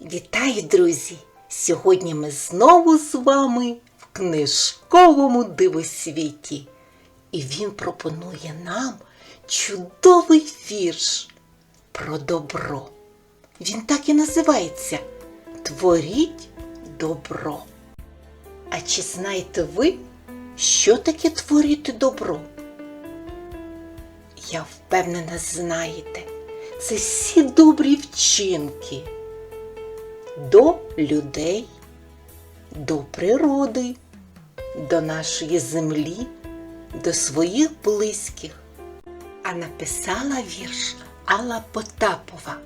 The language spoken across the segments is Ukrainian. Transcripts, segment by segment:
Вітаю, друзі! Сьогодні ми знову з вами в книжковому дивосвіті. І він пропонує нам чудовий вірш про добро. Він так і називається Творіть добро. А чи знаєте ви, що таке творити добро? Я впевнена, знаєте, це всі добрі вчинки до людей, до природи, до нашої землі, до своїх близьких. А написала вірш Алла Потапова.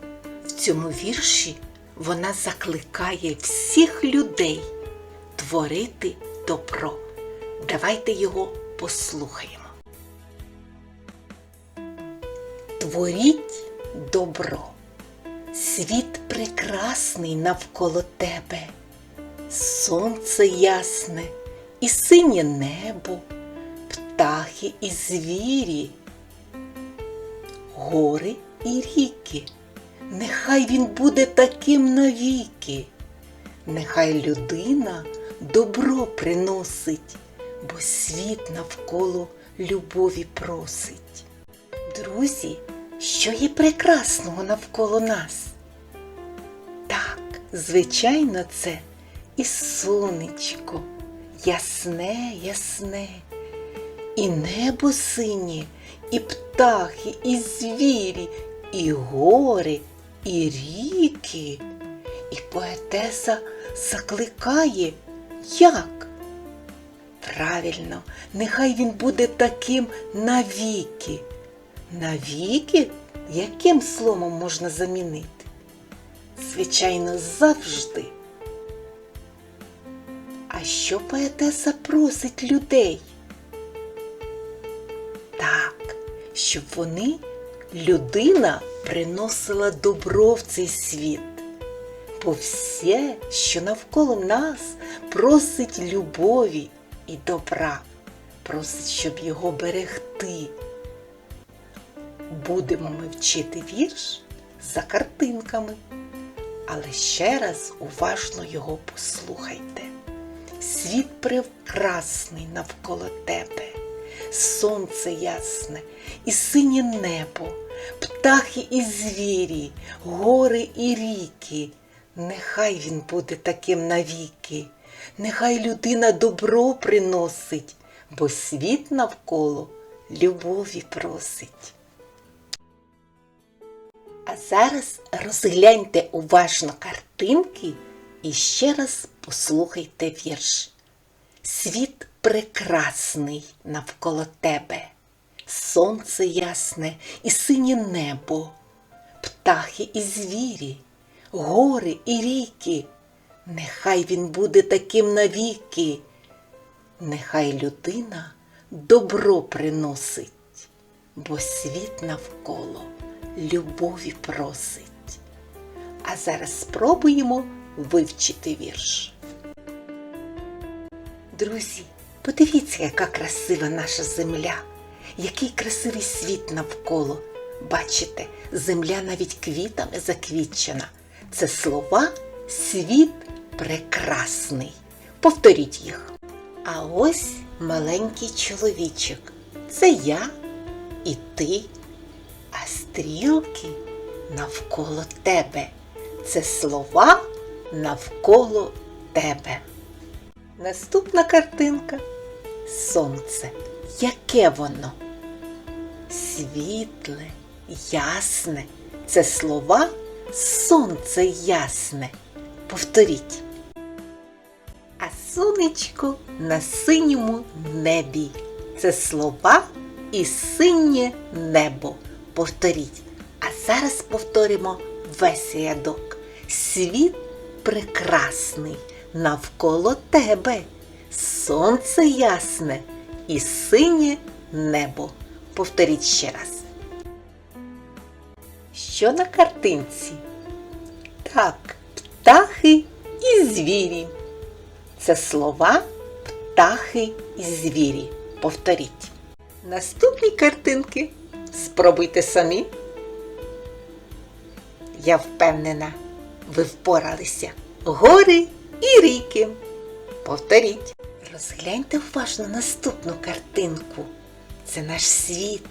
В цьому вірші вона закликає всіх людей творити добро. Давайте його послухаємо. Творіть добро. Світ прекрасний навколо тебе, сонце ясне і синє небо, птахи і звірі, гори і ріки. Нехай він буде таким навіки, нехай людина добро приносить, бо світ навколо любові просить. Друзі, що є прекрасного навколо нас? Так, звичайно, це і сонечко, ясне, ясне, і небо синє, і птахи, і звірі, і гори, і ріки. І поетеса закликає, як? Правильно, нехай він буде таким навіки. Навіки? Яким словом можна замінити? Звичайно, завжди. А що поетеса просить людей? Так, щоб вони, людина, приносила добро в цей світ. Бо все, що навколо нас, просить любові і добра, просить, щоб його берегти будемо ми вчити вірш за картинками. Але ще раз уважно його послухайте. Світ прекрасний навколо тебе, сонце ясне і синє небо, птахи і звірі, гори і ріки. Нехай він буде таким навіки, нехай людина добро приносить, бо світ навколо любові просить. А зараз розгляньте уважно картинки і ще раз послухайте вірш. Світ прекрасний навколо тебе, сонце ясне і синє небо, птахи і звірі, гори і ріки. Нехай він буде таким навіки, нехай людина добро приносить, бо світ навколо любові просить. А зараз спробуємо вивчити вірш. Друзі, подивіться, яка красива наша земля, який красивий світ навколо. Бачите, земля навіть квітами заквітчена. Це слова світ прекрасний. Повторіть їх. А ось маленький чоловічок. Це я і ти а стрілки навколо тебе. Це слова навколо тебе. Наступна картинка сонце. Яке воно? Світле, ясне. Це слова сонце ясне. Повторіть. А сонечко на синьому небі. Це слова і синє небо повторіть. А зараз повторимо весь рядок. Світ прекрасний навколо тебе, сонце ясне і синє небо. Повторіть ще раз. Що на картинці? Так, птахи і звірі. Це слова птахи і звірі. Повторіть. Наступні картинки Спробуйте самі. Я впевнена, ви впоралися. Гори і ріки. Повторіть. Розгляньте уважно наступну картинку. Це наш світ.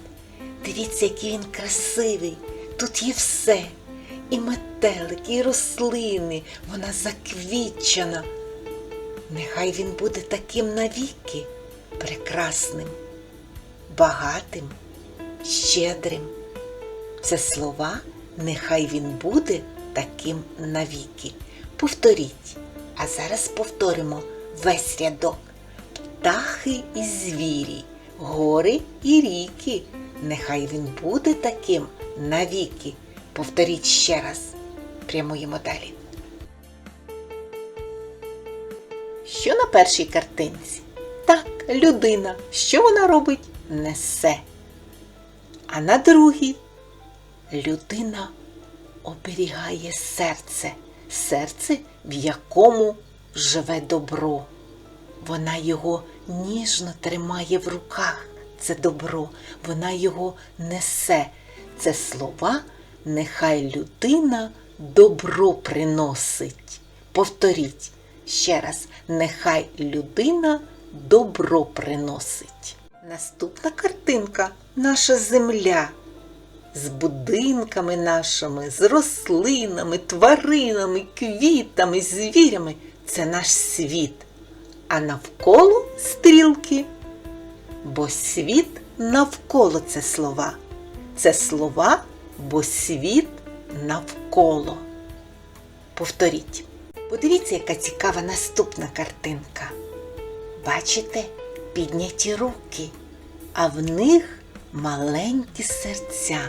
Дивіться, який він красивий. Тут є все. І метелики, і рослини. Вона заквітчена. Нехай він буде таким навіки, прекрасним, багатим, щедрим. Це слова, нехай він буде таким навіки. Повторіть. А зараз повторимо весь рядок. Птахи і звірі, гори і ріки. Нехай він буде таким навіки. Повторіть ще раз. Прямуємо далі. Що на першій картинці? Так, людина. Що вона робить? Несе. А на другій людина оберігає серце, серце, в якому живе добро. Вона його ніжно тримає в руках, це добро, вона його несе. Це слова, нехай людина добро приносить. Повторіть ще раз, нехай людина добро приносить. Наступна картинка наша земля з будинками нашими, з рослинами, тваринами, квітами, звірями. Це наш світ. А навколо стрілки. Бо світ навколо це слова. Це слова, бо світ навколо. Повторіть. Подивіться, яка цікава наступна картинка. Бачите, підняті руки, а в них маленькі серця.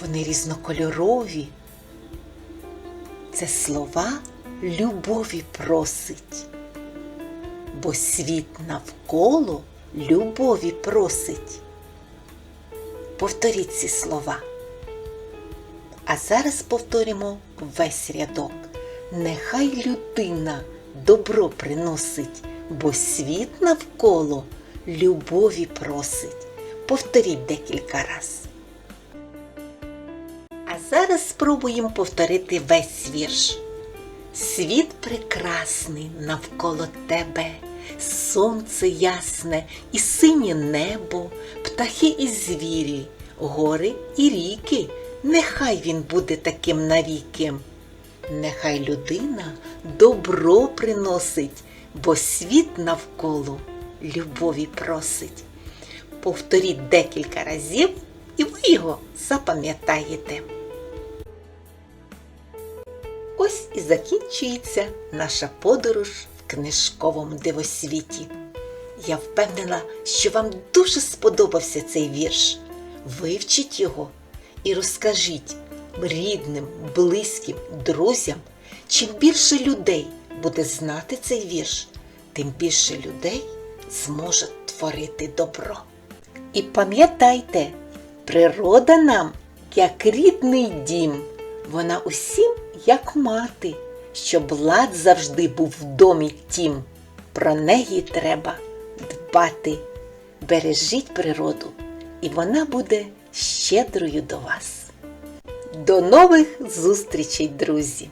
Вони різнокольорові. Це слова любові просить. Бо світ навколо любові просить. Повторіть ці слова. А зараз повторимо весь рядок. Нехай людина добро приносить, бо світ навколо любові просить. Повторіть декілька раз. А зараз спробуємо повторити весь вірш. Світ прекрасний навколо тебе, сонце ясне і синє небо, птахи і звірі, гори і ріки. Нехай він буде таким навіки. Нехай людина добро приносить, бо світ навколо любові просить. Повторіть декілька разів, і ви його запам'ятаєте. Ось і закінчується наша подорож в книжковому дивосвіті. Я впевнена, що вам дуже сподобався цей вірш. Вивчіть його і розкажіть рідним, близьким, друзям. Чим більше людей буде знати цей вірш, тим більше людей зможе творити добро. І пам'ятайте, природа нам як рідний дім, вона усім як мати, щоб лад завжди був в домі тім. Про неї треба дбати. Бережіть природу, і вона буде щедрою до вас. До нових зустрічей, друзі!